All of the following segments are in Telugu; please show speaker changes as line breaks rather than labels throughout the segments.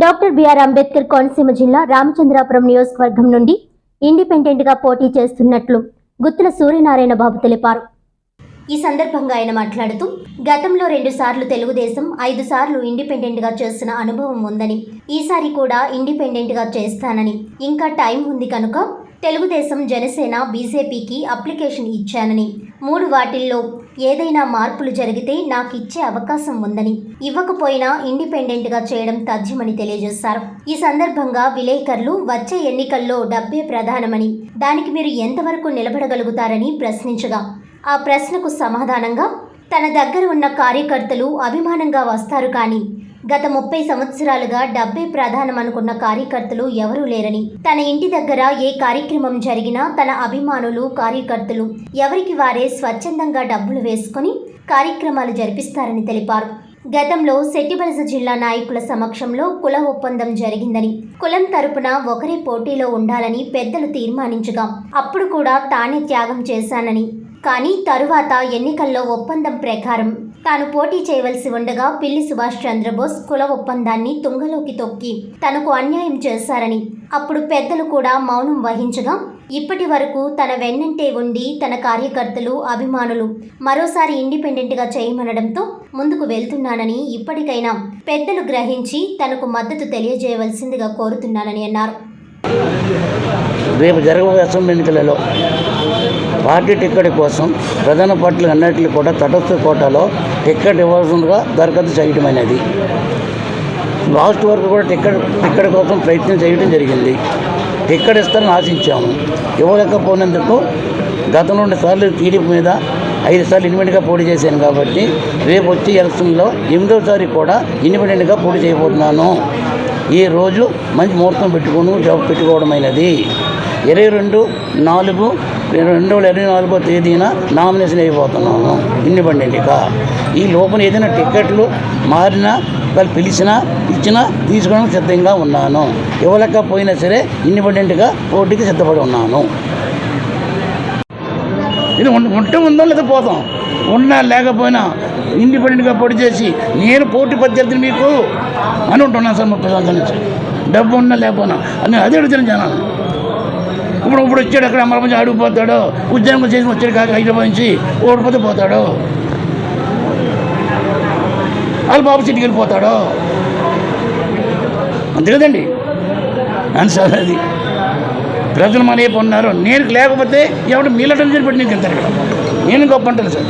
డాక్టర్ బిఆర్ అంబేద్కర్ కోనసీమ జిల్లా రామచంద్రాపురం నియోజకవర్గం నుండి ఇండిపెండెంట్గా పోటీ చేస్తున్నట్లు గుత్తుల సూర్యనారాయణ బాబు తెలిపారు. ఈ సందర్భంగా ఆయన మాట్లాడుతూ గతంలో రెండు సార్లు తెలుగుదేశం ఐదు సార్లు ఇండిపెండెంట్గా చేసిన అనుభవం ఉందని ఈసారి కూడా ఇండిపెండెంట్గా చేస్తానని. ఇంకా టైం ఉంది కనుక తెలుగుదేశం జనసేన బీజేపీకి అప్లికేషన్ ఇచ్చానని. మూడు వాటిల్లో ఏదైనా మార్పులు జరిగితే నాకు ఇచ్చే అవకాశం ఉందని. ఇవ్వకపోయినా ఇండిపెండెంట్గా చేయడం తథ్యమని తెలియజేశారు. ఈ సందర్భంగా విలేకరులు వచ్చే ఎన్నికల్లో డబ్బే ప్రధానమని దానికి మీరు ఎంతవరకు నిలబడగలుగుతారని ప్రశ్నించగా ఆ ప్రశ్నకు సమాధానంగా తన దగ్గర ఉన్న కార్యకర్తలు అభిమానంగా వస్తారు కానీ గత ముప్పై సంవత్సరాలుగా డబ్బే ప్రధానం అనుకున్న కార్యకర్తలు ఎవరూ లేరని. తన ఇంటి దగ్గర ఏ కార్యక్రమం జరిగినా తన అభిమానులు కార్యకర్తలు ఎవరికి వారే స్వచ్ఛందంగా డబ్బులు వేసుకొని కార్యక్రమాలు జరిపిస్తారని తెలిపారు. గతంలో సెట్టిబలస జిల్లా నాయకుల సమక్షంలో కుల ఒప్పందం జరిగిందని కులం తరపున ఒకరే పోటీలో ఉండాలని పెద్దలు తీర్మానించగా అప్పుడు కూడా తానే త్యాగం చేశానని కానీ తరువాత ఎన్నికల్లో ఒప్పందం ప్రకారం తాను పోటీ చేయవలసి ఉండగా పిల్లి సుభాష్ చంద్రబోస్ కుల ఒప్పందాన్ని తుంగలోకి తొక్కి తనకు అన్యాయం చేశారని అప్పుడు పెద్దలు కూడా మౌనం వహించగా ఇప్పటి వరకు తన వెన్నంటే ఉండి తన కార్యకర్తలు అభిమానులు మరోసారి ఇండిపెండెంట్గా చేయమనడంతో ముందుకు వెళ్తున్నానని ఇప్పటికైనా పెద్దలు గ్రహించి తనకు మద్దతు తెలియజేయవలసిందిగా కోరుతున్నానని అన్నారు.
రేపు జరగబోయే అసెంబ్లీ ఎన్నికలలో పార్టీ టిక్కెట్ కోసం ప్రధాన పార్టీలు అన్నింటినీ కూడా తటస్థ కోటాలో టిక్కెట్ ఇవ్వాల్సిందిగా దరఖాస్తు చేయటమైనది లాస్ట్ వరకు కూడా టిక్కెట్ టిక్కెట్ కోసం ప్రయత్నం చేయడం జరిగింది. టిక్కెట్ ఇస్తారని ఆశించాము. ఇవ్వలేకపోయినందుకు గతంలో రెండు సార్లు టీడీపీ మీద ఐదు సార్లు ఇండిపెండెంట్గా పోటీ చేశాను కాబట్టి రేపు వచ్చే ఎలక్షన్లో ఎనిమిదోసారి కూడా ఇండిపెండెంట్గా పోటీ చేయబోతున్నాను. ఈ రోజు మంచి ముహూర్తం పెట్టుకుని జాబ్ పెట్టుకోవడమైనది ఇరవై రెండు నాలుగు రెండు వేల ఇరవై నాలుగో తేదీన నామినేషన్ అయిపోతున్నాను ఇండిపెండెంట్గా. ఈ లోపల ఏదైనా టికెట్లు మారినా వాళ్ళు పిలిచినా ఇచ్చినా తీసుకోవడానికి సిద్ధంగా ఉన్నాను. ఇవ్వలేకపోయినా సరే ఇండిపెండెంట్గా పోటీకి సిద్ధపడి ఉన్నాను. ఇది ఉంటే ఉందో లేదా పోతాం ఉన్నా లేకపోయినా ఇండిపెండెంట్గా పోటీ చేసి నేను పోటీ ప్రత్యర్థిని మీకు అని ఉంటున్నాను సార్ ముప్పై సంవత్సరాల నుంచి. డబ్బు ఉన్నా లేకపోయినా. అని అదే అడుగుతున్నాను జనాలు ఇప్పుడు ఇప్పుడు వచ్చాడు అక్కడ అమలు ఆడిపోతాడు అడిగిపోతాడు ఉద్యోగం చేసి వచ్చాడు కాదు హైదరాబాద్ నుంచి ఓడిపోతే పోతాడు. వాళ్ళ బాబు సిటీకి వెళ్ళిపోతాడు. అంతే కదండి? అని అది. ప్రజలు మన వైపు ఉన్నారు. నేను లేకపోతే ఎవడు మీలటం చేసి నీకు ఇక్కడ. నేను గొప్ప అంటాను సార్.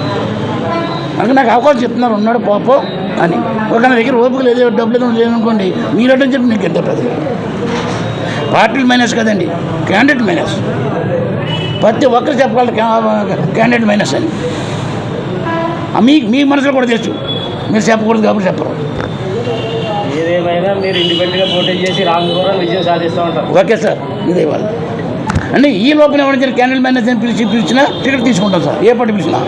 అందుకే నాకు అవకాశం చెప్తున్నారు ఉన్నాడు పాపో అని. ఒక నా దగ్గర ఓపిక లేదు. డబ్బులు ఏదో లేదనుకోండి మీలటం చెప్పి నీకు ఎంత ప్రజలు. పార్టీలు మైనస్ కదండి. క్యాండిడేట్ మైనస్ ప్రతి ఒక్కరు చెప్పగలరు క్యా- క్యాండిడేట్ మైనస్ అని. మీ మీ మనసులో కూడా తెలుసు. మీరు చెప్పకూడదు కాబట్టి చెప్పరు.
ఏదేమైనా మీరు ఇండిపెండెంట్గా పోటీ చేసి రాంగ్ కూడా విజయం సాధిస్తూ ఉంటారు.
Okay sir. ఇదే వాళ్ళు. అంటే ఈ లోపల ఎవరైనా క్యాండిల్ మేనేజర్ పిలిచి పిలిచినా టికెట్ తీసుకుంటాం సార్. ఏ పార్టీ పిలిచినా.